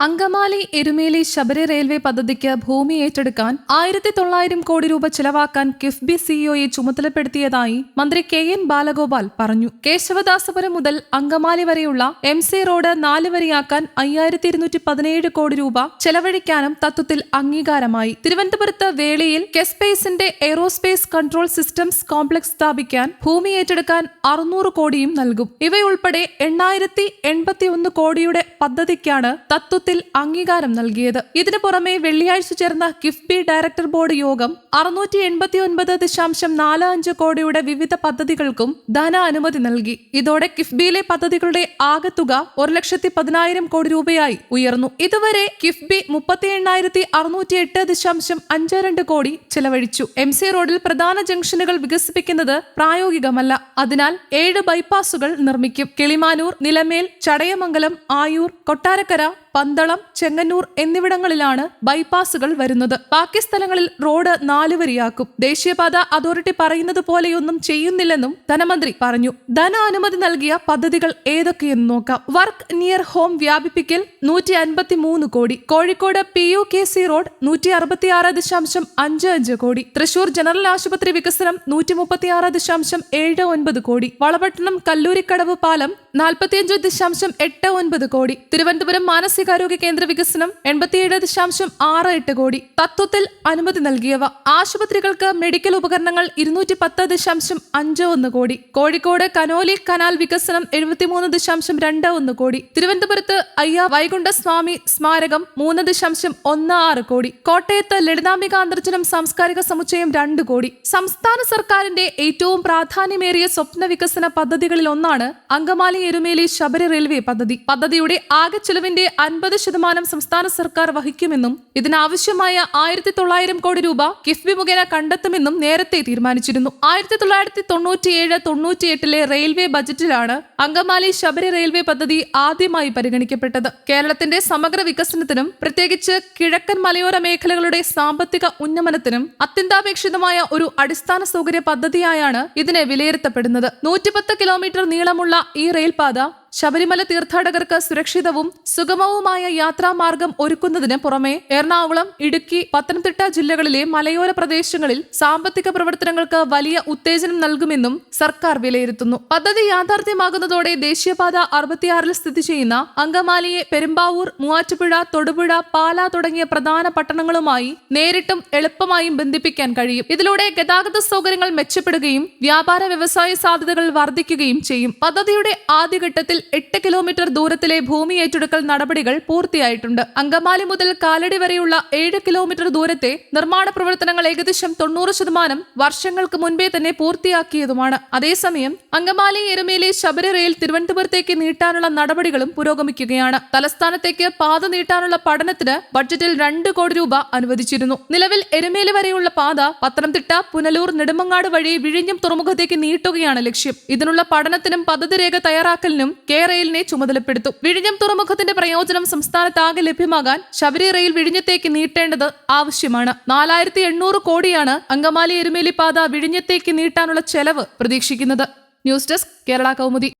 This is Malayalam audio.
അങ്കമാലി എരുമേലി ശബരി റെയിൽവേ പദ്ധതിക്ക് ഭൂമി ഏറ്റെടുക്കാൻ ആയിരത്തി തൊള്ളായിരം കോടി രൂപ ചെലവാക്കാൻ കിഫ്ബി സിഇഒയെ ചുമതലപ്പെടുത്തിയതായി മന്ത്രി കെ എൻ ബാലഗോപാൽ പറഞ്ഞു. കേശവദാസപുരം മുതൽ അങ്കമാലി വരെയുള്ള എം സി റോഡ് നാല് വരിയാക്കാൻ അയ്യായിരത്തി ഇരുന്നൂറ്റി പതിനേഴ് കോടി രൂപ ചെലവഴിക്കാനും തത്വത്തിൽ അംഗീകാരമായി. തിരുവനന്തപുരത്ത് വേളിയിൽ കെസ്പേസിന്റെ എയ്റോസ്പേസ് കൺട്രോൾ സിസ്റ്റംസ് കോംപ്ലക്സ് സ്ഥാപിക്കാൻ ഭൂമി ഏറ്റെടുക്കാൻ അറുന്നൂറ് കോടിയും നൽകും. ഇവയുൾപ്പെടെ എണ്ണായിരത്തി എൺപത്തിയൊന്ന് കോടിയുടെ പദ്ധതിക്കാണ് തത്വത്തിൽ അംഗീകാരം നൽകിയത്. ഇതിനു പുറമെ വെള്ളിയാഴ്ച ചേർന്ന കിഫ്ബി ഡയറക്ടർ ബോർഡ് യോഗം അറുന്നൂറ്റി എൺപത്തി ഒൻപത് ദശാംശം നാല് അഞ്ച് കോടിയുടെ വിവിധ പദ്ധതികൾക്കും ധന അനുമതി നൽകി. ഇതോടെ കിഫ്ബിയിലെ പദ്ധതികളുടെ ആകെത്തുക ഒരു ലക്ഷത്തി പതിനായിരം കോടി രൂപയായി ഉയർന്നു. ഇതുവരെ കിഫ്ബി മുപ്പത്തി എണ്ണായിരത്തി അറുന്നൂറ്റി എട്ട് ദശാംശം അഞ്ച് രണ്ട് കോടി ചെലവഴിച്ചു. എം സി റോഡിൽ പ്രധാന ജംഗ്ഷനുകൾ വികസിപ്പിക്കുന്നത് പ്രായോഗികമല്ല. അതിനാൽ ഏഴ് ബൈപ്പാസുകൾ നിർമ്മിക്കും. കിളിമാനൂർ നിലമേൽ ചടയമംഗലം ആയൂർ കൊട്ടാരക്കര പന്തളം ചെങ്ങന്നൂർ എന്നിവിടങ്ങളിലാണ് ബൈപ്പാസുകൾ വരുന്നത്. ബാക്കി സ്ഥലങ്ങളിൽ റോഡ് നാലുവരിയാക്കും. ദേശീയപാത അതോറിറ്റി പറയുന്നത് പോലെയൊന്നും ചെയ്യുന്നില്ലെന്നും ധനമന്ത്രി പറഞ്ഞു. ധന അനുമതി നൽകിയ പദ്ധതികൾ ഏതൊക്കെയെന്ന് നോക്കാം. വർക്ക് നിയർ ഹോം വ്യാപിപ്പിക്കൽ നൂറ്റി അൻപത്തി മൂന്ന് കോടി. Kozhikode P U K C road നൂറ്റി അറുപത്തിയാറ് ദശാംശം അഞ്ച് അഞ്ച് കോടി. തൃശൂർ ജനറൽ ആശുപത്രി വികസനം നൂറ്റി മുപ്പത്തിയാറ് ദശാംശം ഏഴ് ഒൻപത് കോടി. വളപട്ടണം കല്ലൂരിക്കടവ് പാലം നാൽപ്പത്തിയഞ്ച് ദശാംശം എട്ട് ഒൻപത് കോടി. തിരുവനന്തപുരം മാനസികാരോഗ്യ കേന്ദ്ര വികസനം എൺപത്തിയേഴ് ദശാംശം ആറ് എട്ട് കോടി. തത്വത്തിൽ അനുമതി നൽകിയവ. ആശുപത്രികൾക്ക് മെഡിക്കൽ ഉപകരണങ്ങൾ ഇരുന്നൂറ്റി പത്ത് ദശാംശം അഞ്ച് ഒന്ന് കോടി. കോഴിക്കോട് കനോലി കനാൽ വികസനം എഴുപത്തിമൂന്ന് ദശാംശം രണ്ട് ഒന്ന് കോടി. തിരുവനന്തപുരത്ത് അയ്യ വൈകുണ്ഠ സ്വാമി സ്മാരകം മൂന്ന് ദശാംശം ഒന്ന് ആറ് കോടി. കോട്ടയത്ത് ലളിതാംബിക അന്തർജനം സാംസ്കാരിക സമുച്ചയം രണ്ട് കോടി. സംസ്ഥാന സർക്കാരിന്റെ ഏറ്റവും പ്രാധാന്യമേറിയ സ്വപ്ന വികസന പദ്ധതികളിൽ ഒന്നാണ് അങ്കമാലി എരുമേലി ശബരി റെയിൽവേ പദ്ധതി. പദ്ധതിയുടെ ആകെ ചെലവിന്റെ അൻപത് ശതമാനം സംസ്ഥാന സർക്കാർ വഹിക്കുമെന്നും ഇതിനാവശ്യമായ ആയിരത്തി തൊള്ളായിരം കോടി രൂപ കിഫ്ബി മുഖേന കണ്ടെത്തുമെന്നും നേരത്തെ തീരുമാനിച്ചിരുന്നു. ആയിരത്തി തൊള്ളായിരത്തി തൊണ്ണൂറ്റിയേഴ് തൊണ്ണൂറ്റിയെട്ടിലെ റെയിൽവേ ബജറ്റിലാണ് അങ്കമാലി ശബരി റെയിൽവേ പദ്ധതി ആദ്യമായി പരിഗണിക്കപ്പെട്ടത്. കേരളത്തിന്റെ സമഗ്ര വികസനത്തിനും പ്രത്യേകിച്ച് കിഴക്കൻ മലയോര മേഖലകളുടെ സാമ്പത്തിക ഉന്നമനത്തിനും അത്യന്താപേക്ഷിതമായ ഒരു അടിസ്ഥാന സൗകര്യ പദ്ധതിയായാണ് ഇതിനെ വിലയിരുത്തപ്പെടുന്നത്. നൂറ്റിപ്പത്ത് കിലോമീറ്റർ നീളമുള്ള ഈ റെയിൽപാത ശബരിമല തീർത്ഥാടകർക്ക് സുരക്ഷിതവും സുഗമവുമായ യാത്രാമാർഗം ഒരുക്കുന്നതിന് പുറമെ എറണാകുളം ഇടുക്കി പത്തനംതിട്ട ജില്ലകളിലെ മലയോര പ്രദേശങ്ങളിൽ സാമ്പത്തിക പ്രവർത്തനങ്ങൾക്ക് വലിയ ഉത്തേജനം നൽകുമെന്നും സർക്കാർ വിലയിരുത്തുന്നു. പദ്ധതി യാഥാർത്ഥ്യമാകുന്നതോടെ ദേശീയപാത അറുപത്തിയാറിൽ സ്ഥിതി ചെയ്യുന്ന അങ്കമാലിയെ പെരുമ്പാവൂർ മൂവാറ്റുപുഴ തൊടുപുഴ പാല തുടങ്ങിയ പ്രധാന പട്ടണങ്ങളുമായി നേരിട്ടും എളുപ്പമായും ബന്ധിപ്പിക്കാൻ കഴിയും. ഇതിലൂടെ ഗതാഗത സൗകര്യങ്ങൾ മെച്ചപ്പെടുകയും വ്യാപാര വ്യവസായ സാധ്യതകൾ വർദ്ധിക്കുകയും ചെയ്യും. പദ്ധതിയുടെ ആദ്യഘട്ടത്തിൽ എട്ട് കിലോമീറ്റർ ദൂരത്തിലെ ഭൂമി ഏറ്റെടുക്കൽ നടപടികൾ പൂർത്തിയായിട്ടുണ്ട്. അങ്കമാലി മുതൽ കാലടി വരെയുള്ള ഏഴ് കിലോമീറ്റർ ദൂരത്തെ നിർമ്മാണ പ്രവർത്തനങ്ങൾ ഏകദേശം തൊണ്ണൂറ് ശതമാനം വർഷങ്ങൾക്ക് മുൻപേ തന്നെ പൂർത്തിയാക്കിയതുമാണ്. അതേസമയം അങ്കമാലി എരുമേലി ശബരി റെയിൽ തിരുവനന്തപുരത്തേക്ക് നീട്ടാനുള്ള നടപടികളും പുരോഗമിക്കുകയാണ്. തലസ്ഥാനത്തേക്ക് പാത നീട്ടാനുള്ള പഠനത്തിന് ബഡ്ജറ്റിൽ രണ്ട് കോടി രൂപ അനുവദിച്ചിരുന്നു. നിലവിൽ എരുമേലി വരെയുള്ള പാത പത്തനംതിട്ട പുനലൂർ നെടുമങ്ങാട് വഴി വിഴിഞ്ഞം തുറമുഖത്തേക്ക് നീട്ടുകയാണ് ലക്ഷ്യം. ഇതിനുള്ള പഠനത്തിനും പദ്ധതി രേഖ തയ്യാറാക്കലിനും കെ റെയിലിനെ ചുമതലപ്പെടുത്തും. വിഴിഞ്ഞം തുറമുഖത്തിന്റെ പ്രയോജനം സംസ്ഥാനത്താകെ ലഭ്യമാകാൻ ശബരി റെയിൽ വിഴിഞ്ഞത്തേക്ക് നീട്ടേണ്ടത് ആവശ്യമാണ്. നാലായിരത്തി എണ്ണൂറ് കോടിയാണ് അങ്കമാലി എരുമേലി പാത വിഴിഞ്ഞത്തേക്ക് നീട്ടാനുള്ള ചെലവ് പ്രതീക്ഷിക്കുന്നത്. News desk Kerala Kaumudi.